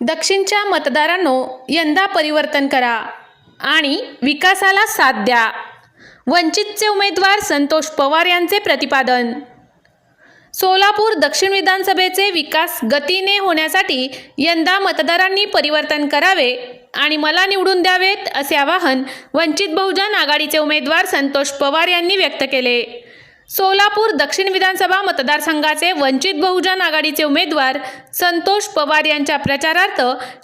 दक्षिणच्या मतदारांनो यंदा परिवर्तन करा आणि विकासाला साथ द्या. वंचितचे उमेदवार संतोष पवार यांचे प्रतिपादन. सोलापूर दक्षिण विधानसभेचे विकास गतीने होण्यासाठी यंदा मतदारांनी परिवर्तन करावे आणि मला निवडून द्यावेत असे आवाहन वंचित बहुजन आघाडीचे उमेदवार संतोष पवार यांनी व्यक्त केले. सोलापूर दक्षिण विधानसभा मतदारसंघाचे वंचित बहुजन आघाडीचे उमेदवार संतोष पवार यांच्या प्रचारार्थ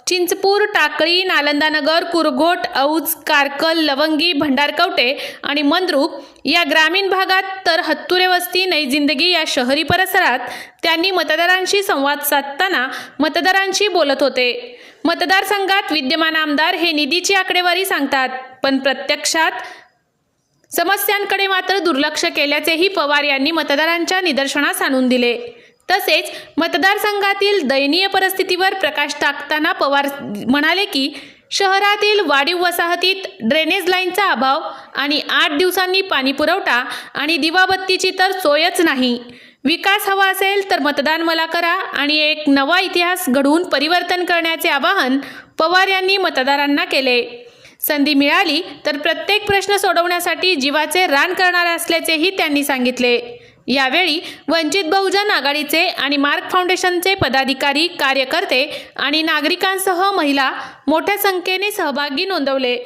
चिंचपूर टाकळी नालंदानगर कुरघोट औज कारकल लवंगी भंडारकवटे आणि मंद्रुप या ग्रामीण भागात तर हत्तुरे वस्ती नई जिंदगी या शहरी परिसरात त्यांनी मतदारांशी संवाद साधताना मतदारांशी बोलत होते. मतदारसंघात विद्यमान आमदार हे निधीची आकडेवारी सांगतात पण प्रत्यक्षात समस्यांकडे मात्र दुर्लक्ष केल्याचेही पवार यांनी मतदारांच्या निदर्शनास आणून दिले. तसेच मतदारसंघातील दयनीय परिस्थितीवर प्रकाश टाकताना पवार म्हणाले की शहरातील वाढीव वसाहतीत ड्रेनेज लाईनचा अभाव आणि आठ दिवसांनी पाणीपुरवठा आणि दिवाबत्तीची तर सोयच नाही. विकास हवा असेल तर मतदान मला करा आणि एक नवा इतिहास घडवून परिवर्तन करण्याचे आवाहन पवार यांनी मतदारांना केले. संधी मिळाली तर प्रत्येक प्रश्न सोडवण्यासाठी जीवाचे रान करणार असल्याचेही त्यांनी सांगितले. यावेळी वंचित बहुजन आघाडीचे आणि मार्क फाउंडेशनचे पदाधिकारी कार्यकर्ते आणि नागरिकांसह महिला मोठ्या संख्येने सहभागी नोंदवले.